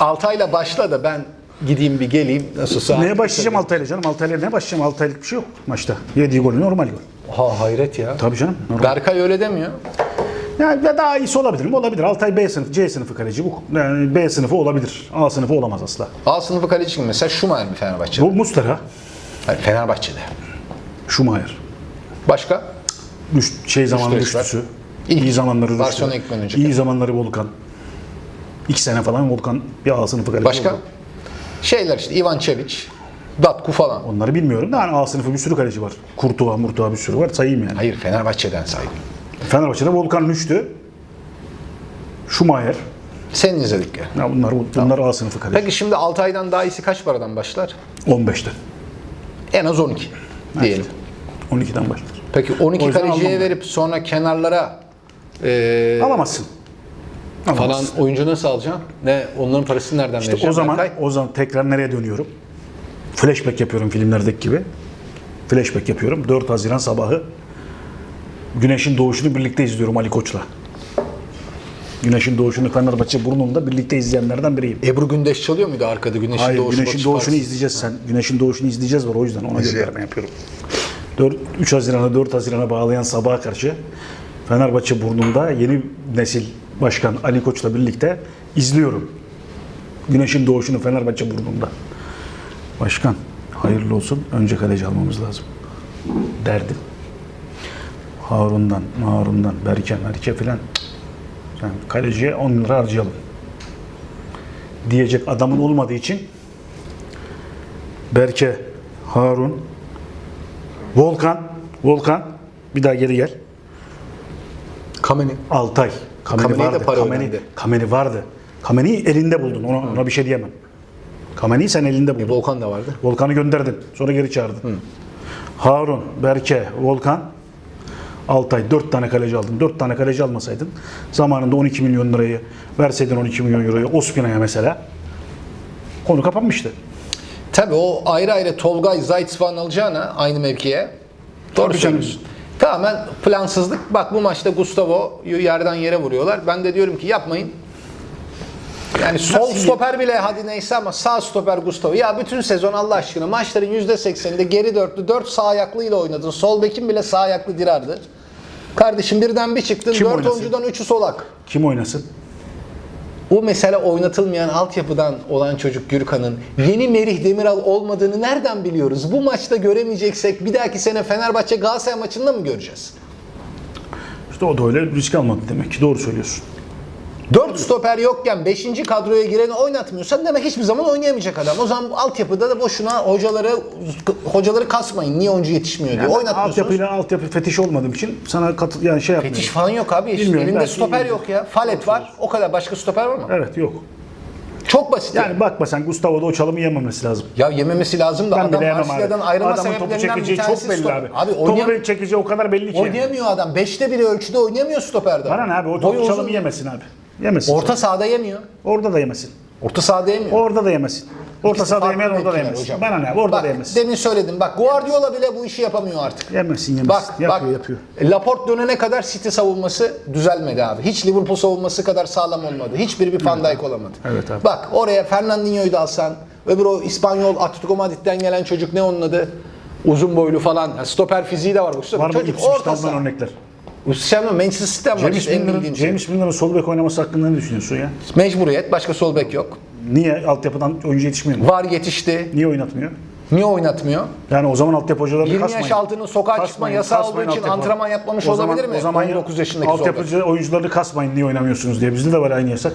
Altay'la başla da ben gideyim bir geleyim. Nasılsa. Neye başlayacağım Altay'la canım? Altay'la ne başlayacağım? Altay'lık bir şey yok maçta. Yediği gol normal gol. Ha hayret ya. Tabii canım. Normal. Berkay öyle demiyor. Yani daha iyisi olabilir mi? Olabilir. Altay B sınıfı, C sınıfı kaleci. Bu yani B sınıfı olabilir. A sınıfı olamaz asla. A sınıfı kaleci kim mesela Schumacher mi Fenerbahçe'de? Bu Mustara. Hayır, Fenerbahçe'de. Schumacher. Başka? Düş, şey var. düştüsü. İlk iyi zamanları Rüştü. Barcelona önce. İyi zamanları Volkan. İki sene falan Volkan bir A sınıfı kaleci Başka? oldu. Şeyler işte Ivan Çevic, Datku falan. Onları bilmiyorum da hani A sınıfı bir sürü kaleci var. Kurtuğa, Murtuğa bir sürü var. Sayayım yani. Hayır Fenerbahçe'den saydım. Fenerbahçe'de Volkan Rüştü. Schumacher. Senin izledik ya. Ya bunlar, bunlar A sınıfı kaleci. Peki şimdi Altay'dan daha iyisi kaç paradan başlar? 15'te. En az 12 diyelim. 12'den başlar. Peki O 12 yüzden kaleciye almam ben. verip sonra kenarlara eee, Alamazsın. Falan Alamazsın. oyuncu nasıl alacaksın? Ne onların parasını nereden İşte vereceksin? o zaman Berkay? o zaman tekrar nereye dönüyorum? Flashback yapıyorum filmlerdeki gibi. Flashback yapıyorum. 4 Haziran sabahı Güneşin doğuşunu birlikte izliyorum Ali Koç'la. Güneşin doğuşunu Fenerbahçe Burnu'nda birlikte izleyenlerden biriyim. Ebru Gündeş çalıyor muydu arkada Güneşin Hayır, Doğuşu Güneşin doğuşunu Partisi? izleyeceğiz sen. Güneşin doğuşunu izleyeceğiz var o yüzden ona gönderme yapıyorum. 4, 3 Haziran'a 4 Haziran'a bağlayan sabaha karşı Fenerbahçe Burnu'nda yeni nesil başkan Ali Koç'la birlikte izliyorum. Güneşin doğuşunu Fenerbahçe Burnu'nda. Başkan hayırlı olsun. Önce kaleci almamız lazım. Derdim. Harun'dan, Harun'dan, Berke, Merke filan. Sen kaleciye 10 lira harcayalım. Diyecek adamın olmadığı için Berke, Harun, Volkan, Volkan bir daha geri gel. Kameni. Altay. Kameni Kameni'ye de vardı. para Kameni. Kameni vardı. Kameni'yi elinde buldun. Ona, ona bir şey diyemem. Kameni'yi sen elinde buldun. Volkan da vardı. Volkan'ı gönderdin. Sonra geri çağırdın. Harun, Berke, Volkan, Altay. Dört tane kaleci aldın. Dört tane kaleci almasaydın zamanında 12 milyon lirayı verseydin 12 milyon euroyu Ospina'ya mesela konu kapanmıştı. Tabii o ayrı ayrı Tolgay, Zayt falan alacağına aynı mevkiye. Doğru Tabii canım. Tamamen plansızlık. Bak bu maçta Gustavo'yu yerden yere vuruyorlar. Ben de diyorum ki yapmayın. Yani sol Nasıl- stoper bile hadi neyse ama sağ stoper Gustavo. Ya bütün sezon Allah aşkına maçların %80'inde geri dörtlü, dört sağ ayaklıyla oynadın. Sol bekin bile sağ ayaklı dirardı. Kardeşim birden bir çıktın. Kim dört oynasın? oyuncudan üçü solak. Kim oynasın? O mesela oynatılmayan altyapıdan olan çocuk Gürkan'ın yeni Merih Demiral olmadığını nereden biliyoruz? Bu maçta göremeyeceksek bir dahaki sene Fenerbahçe Galatasaray maçında mı göreceğiz? İşte o da öyle risk almadı demek ki. Doğru söylüyorsun. 4 stoper yokken 5. kadroya gireni oynatmıyorsan demek hiçbir zaman oynayamayacak adam. O zaman altyapıda da boşuna hocaları hocaları kasmayın. Niye oyuncu yetişmiyor diye. Yani Oynatmıyorsunuz. altyapıyla altyapı fetiş olmadığım için sana katıl yani şey yapmıyorum. Fetiş falan yok abi. Bilmiyorum, Elinde stoper iyi. yok ya. Falet var. O kadar. Başka stoper var mı? Evet yok. Çok basit. Yani bakma sen Gustavo'da o çalımı yememesi lazım. Ya yememesi lazım da Ben adam. Marsilya'dan ayrılma Adamın topu çekeceği çok belli abi. Abi topu oynayam- çekeceği o kadar belli ki. yani. oynayamıyor adam. Beşte biri ölçüde oynayamıyor stoperde. Bana ne abi o Boyu topu uzun. çalımı yemesin abi. Yemesin. Orta sahada yemiyor. Orada da yemesin. Orta sahada yemiyor. Orada da yemesin. Orta sahada yemeyen orada da yemesin. hocam. Bana ne abi orada Bak, da yemesin. Demin söyledim. Bak Guardiola bile bu işi yapamıyor artık. Yemesin yemesin. Bak yapıyor bak yapıyor. Laporte dönene kadar City savunması düzelmedi abi. Hiç Liverpool savunması kadar sağlam olmadı. Hiçbiri bir Van Dijk olamadı. Evet abi. Bak oraya Fernandinho'yu da alsan, öbür o İspanyol Atletico Madrid'den gelen çocuk ne onun adı? Uzun boylu falan. Yani stoper fiziği de var bu. Var mı çocuk orta örnekler? Sen Manchester City'den var James işte en Milner'ın bildiğin şey. James Milner'ın sol bek oynaması hakkında ne düşünüyorsun ya? Mecburiyet. Başka sol bek yok. Niye altyapıdan oyuncu yetişmiyor mu? Var yetişti. Niye oynatmıyor? Niye oynatmıyor? Yani o zaman altyapı hocaları 20 kasmayın. yaş altının sokağa çıkma Kasmayın, yasağı olduğu için altyapı. antrenman yapmamış O zaman- olabilir mi? O zaman 19 yaşındaki sol bek. altyapıcı oyuncuları kasmayın niye oynamıyorsunuz diye. Bizde de var aynı yasak.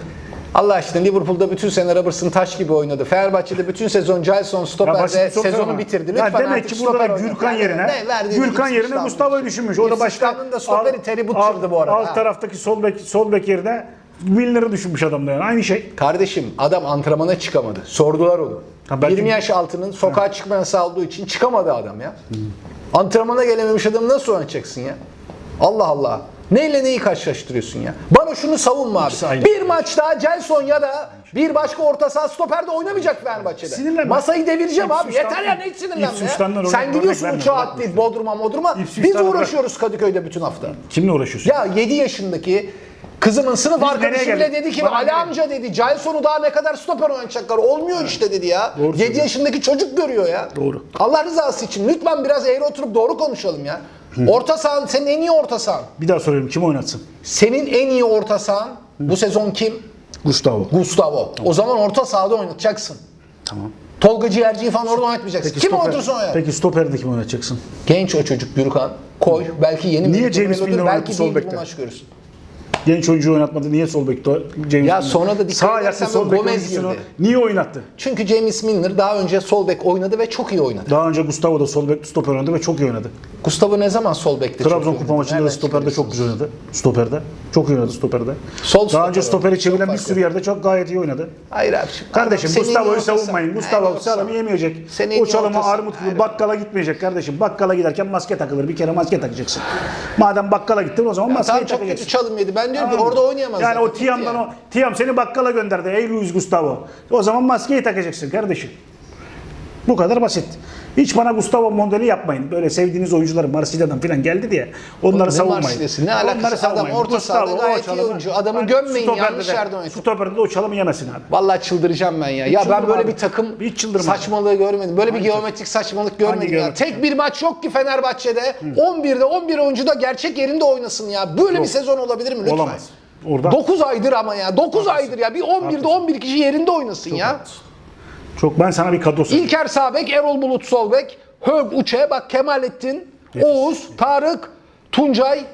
Allah aşkına Liverpool'da bütün sene Robertson taş gibi oynadı. Fenerbahçe'de bütün sezon Ya basit çok sezonu bitirdi. Ya Lütfen demek artık ki burada. Gürkan yerine ne Gürkan yerine Gustavo'yu düşünmüş. Orada başta Ipswich'ten da stoperi Terry Butcher'dı bu arada. Alt ha. taraftaki sol bek sol bek yerine Milner'ı düşünmüş adam da yani. Aynı şey. Kardeşim adam antrenmana çıkamadı. Sordular onu. Ha, belki- 20 yaş altının sokağa çıkma yasağı olduğu için çıkamadı adam ya. Antrenmana gelememiş adamı nasıl oynatacaksın ya? Allah Allah. Neyle neyi karşılaştırıyorsun ya? Bana şunu savunma abi. aynı. Bir maç daha Gelson ya da bir başka orta saha stoperde oynamayacak Fenerbahçe'de. Sinirlenme. Masayı devireceğim abi. Ipswich'ten- Yeter ya ne sinirlenme Ipswich'ten ya. Sen gidiyorsun uçağa atlayıp Bodrum'a Bodrum'a. Biz uğraşıyoruz Kadıköy'de bütün hafta. Kimle uğraşıyorsun? Ya 7 yaşındaki Kızımın sınıf Biz arkadaşı bile dedi ki Bana Ali amca dedi Celson'u daha ne kadar stoper oynatacaklar. Olmuyor işte dedi ya. Doğru 7 söylüyorsun. yaşındaki çocuk görüyor ya. Doğru. Allah rızası için lütfen biraz eğri oturup doğru konuşalım ya. Orta sahan senin en iyi orta sahan. Bir daha soruyorum kim oynatsın? Senin en iyi orta sahan bu sezon kim? Gustavo. Gustavo. O zaman orta sahada oynatacaksın. Tamam. Tolga Ciğerci'yi falan orada oynatmayacaksın. kim stoper- oynatırsa oynat. Peki stoperde kim oynatacaksın? Genç o çocuk Gürkan. Koy. Belki yeni Niye bir James Milner oynattı belki sol değil bekte? maç görürsün. Genç oyuncu oynatmadı. Niye sol bekte? James Ya Milner? sonra da dikkat Sağ ayaklı edersen sol bek Gomez oyuncusunu girdi. niye oynattı? Çünkü James Milner daha önce sol bek oynadı ve çok iyi oynadı. Daha önce Gustavo da sol bek stoper oynadı ve çok iyi oynadı. Gustavo ne zaman sol bekte çok iyi Trabzon oynadı? Kupa maçında da Nereden stoperde çok güzel oynadı. Stoperde. Çok iyi oynadı stoperde. Sol Daha önce stoper stoperi çeviren Çok bir sürü yerde çok gayet iyi oynadı. Hayır abi. Kardeşim Adam Gustavo'yu savunmayın. Gustavo orta yemeyecek. Senin en O çalımı armut gibi bakkala gitmeyecek kardeşim. Bakkala giderken maske takılır. Bir kere maske takacaksın. Madem bakkala gittin o zaman maskeyi Tamam çok kötü takacaksın. çalım yedi. Ben diyorum ki orada oynayamaz. Yani o Tiam'dan o Tiam seni bakkala gönderdi. Ey Luis Gustavo. O zaman maskeyi takacaksın kardeşim. Bu kadar basit. Hiç bana Gustavo modeli yapmayın. Böyle sevdiğiniz oyuncuları Marsilya'dan falan geldi diye onları Ne savunmayın. Marsilya'sı? Ne alakası? Onları Adam savunmayın. orta sahada gayet iyi oyuncu. Adamı Hani gömmeyin, yanlış de- yerde oynatın. Stoperde de o çalımı yemesin abi. Vallahi çıldıracağım ben ya. Ya ben böyle abi. bir takım Hiç çıldırma. saçmalığı görmedim. Böyle bir geometrik saçmalık görmedim ya. geometrik Tek bir maç yok ki Fenerbahçe'de 11'de 11 oyuncu da gerçek yerinde oynasın ya. Böyle bir sezon olabilir mi lütfen? Olamaz. Orada 9 aydır ama ya. 9 aydır ya. Bir 11'de 11 kişi yerinde oynasın ya. Çok ben sana bir kadro söyleyeyim. İlker Sabek, Erol Bulut Solbek, Hög Uçe, bak Kemalettin, Oğuz, Tarık, Tuncay,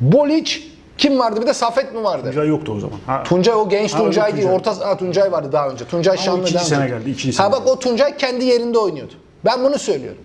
Boliç, kim vardı bir de Safet mi vardı? Tuncay yoktu o zaman. Ha, Tuncay o genç Ha, Tuncay öbür değil. Tuncay. Orta ha, Tuncay vardı daha önce. Tuncay Şanlı ikinci daha önce. sene geldi, ikinci Ha sene bak o Tuncay kendi yerinde oynuyordu. Ben bunu söylüyorum.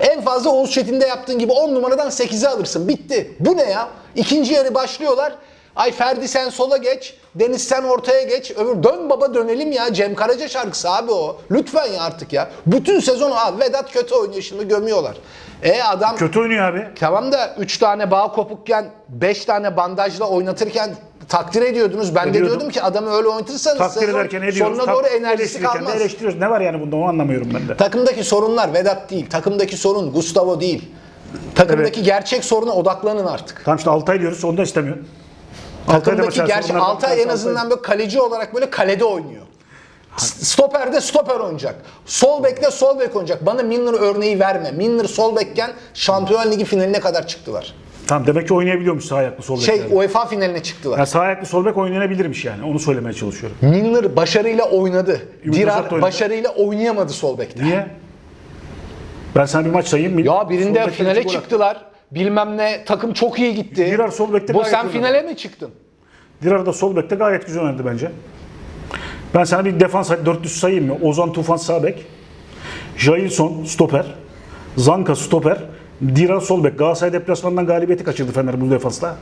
En fazla Oğuz Çetin'de yaptığın gibi 10 numaradan 8'e alırsın. Bitti. Bu ne ya? İkinci yarı başlıyorlar. Ay Ferdi sen sola geç. Deniz sen ortaya geç. Öbür dön baba dönelim ya. Cem Karaca şarkısı abi o. Lütfen ya artık ya. Bütün sezon abi Vedat kötü oynuyor şimdi gömüyorlar. E adam Kötü oynuyor abi. Tamam da 3 tane bağ kopukken 5 tane bandajla oynatırken takdir ediyordunuz. Ben de Ediyordum. diyordum ki adamı öyle oynatırsanız Takdir sezon ederken ne diyoruz? sonuna doğru enerjisi de kalmaz. eleştiriyoruz. Ne var yani bunda onu anlamıyorum ben de. Takımdaki sorunlar Vedat değil. Takımdaki sorun Gustavo değil. Takımdaki gerçek soruna odaklanın artık. Tamam işte Altay diyoruz onu da istemiyor. Takımdaki sorunlardan Altay en azından böyle kaleci olarak böyle kalede oynuyor. Stoper'de stoper oynayacak. Sol bekte sol bek oynayacak. Bana Milner örneği verme. Milner sol bekken Şampiyon Ligi finaline kadar çıktılar. Tamam demek ki oynayabiliyormuş sağ ayaklı sol Şey bekler. UEFA finaline çıktılar. Yani sağ ayaklı sol bek oynanabilirmiş yani. Onu söylemeye çalışıyorum. Milner başarıyla oynadı. Ümit Dirar oynadı. başarıyla oynayamadı sol bekte. Niye? Ben sana bir maç sayayım. Ya birinde finale çıktılar. Bilmem ne takım çok iyi gitti. Dirar sol bekte Bu gayet sen finale mi çıktın? Dirar da sol bekte gayet güzel oynadı bence. Ben sana bir defans dörtlüsü sayayım mı? Ozan Tufan sağ bek. Jailson stoper. Zanka stoper. Dirar sol bek. Galatasaray deplasmanından galibiyeti kaçırdı Fener bu defansla.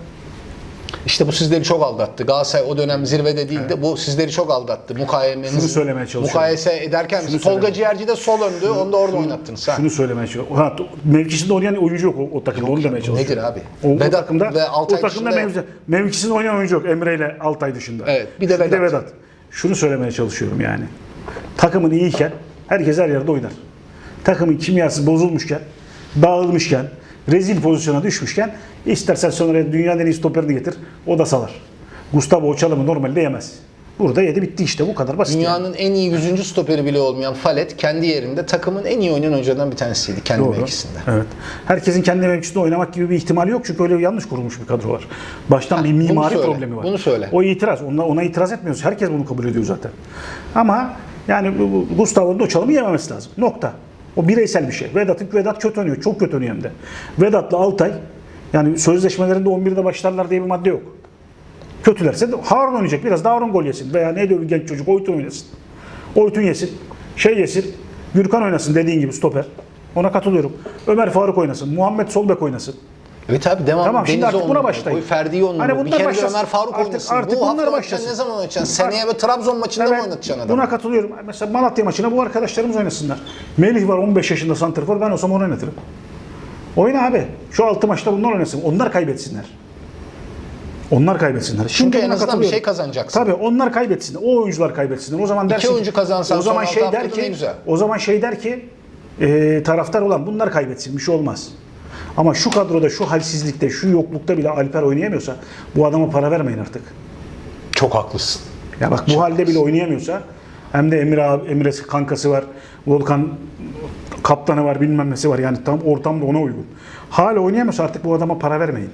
İşte bu sizleri çok aldattı. Galatasaray o dönem zirvede değildi. Bu sizleri çok aldattı. Mukayemeniz. Şunu söylemeye çalışıyorum. Mukayese ederken Şunu Tolga Ciğerci de sol öndü. Onu da orada oynattınız. Ha. Şunu söylemeye çalışıyorum. Ha, mevkisinde oynayan oyuncu yok o, o takımda. onu demeye çalışıyorum. nedir abi? O, o Vedat takımda, ve Altay o takımda dışında- mevki, mevkisinde oynayan oyuncu yok. Emre ile Altay dışında. Evet, bir de Vedat. Şunu söylemeye çalışıyorum yani. Takımın iyiyken herkes her yerde oynar. Takımın kimyası bozulmuşken, dağılmışken, rezil pozisyona düşmüşken istersen sonra dünyanın en iyi stoperini getir o da salar. Gustavo o çalımı normalde yemez. Burada yedi bitti işte bu kadar basit. yani. Dünyanın en iyi 100. stoperi bile olmayan Falet kendi yerinde takımın en iyi oynayan oyunculardan bir tanesiydi kendi Doğru. mevkisinde. Evet. Herkesin kendi mevkisinde oynamak gibi bir ihtimali yok çünkü öyle yanlış kurulmuş bir kadro var. Baştan bir mimari söyle, problemi var. bunu söyle. O itiraz. Ona, ona itiraz etmiyoruz. Herkes bunu kabul ediyor zaten. Ama yani Gustavo'nun o çalımı yememesi lazım. Nokta. O bireysel bir şey. Vedat'ın Vedat kötü oynuyor. Çok kötü oynuyor hem de. Vedat'la Altay yani sözleşmelerinde 11'de başlarlar diye bir madde yok. Kötülerse de Harun oynayacak. Biraz daha Harun gol yesin. Veya ne diyor bir genç çocuk Oytun oynasın. Oytun yesin. Şey yesin. Gürkan oynasın dediğin gibi stoper. Ona katılıyorum. Ömer Faruk oynasın. Muhammed Solbek oynasın. Evet abi devam. Tamam şimdi artık buna başlayın. koy, Ferdi'yi on numara. Hani bir kere başlasın. Ömer Faruk Artık- oynasın. artık bu hafta başlasın. ne zaman oynayacaksın? Seneye bir Trabzon maçında mı Evet, oynatacaksın adamı? Buna katılıyorum. Mesela Malatya maçına bu arkadaşlarımız oynasınlar. Melih var 15 yaşında santrfor. Ben olsam onu oynatırım. Oyna abi. Şu 6 maçta bunlar oynasın. Onlar kaybetsinler. Onlar kaybetsinler. Çünkü en azından bir şey kazanacaksın. Tabii onlar kaybetsinler. O oyuncular kaybetsinler. O zaman dersin ki- oyuncu kazansan o zaman altı şey der ki güzel. o zaman şey der ki e, taraftar olan bunlar kaybetsin bir şey olmaz. Ama şu kadroda, şu halsizlikte, şu yoklukta bile Alper oynayamıyorsa bu adama para vermeyin artık. Çok haklısın. Ya bak bu halde bile oynayamıyorsa hem de Emre abi, Emre'si kankası var. Volkan kaptanı var bilmem nesi var. Yani tam ortamda ona uygun. Hala oynayamıyorsa artık bu adama para vermeyin.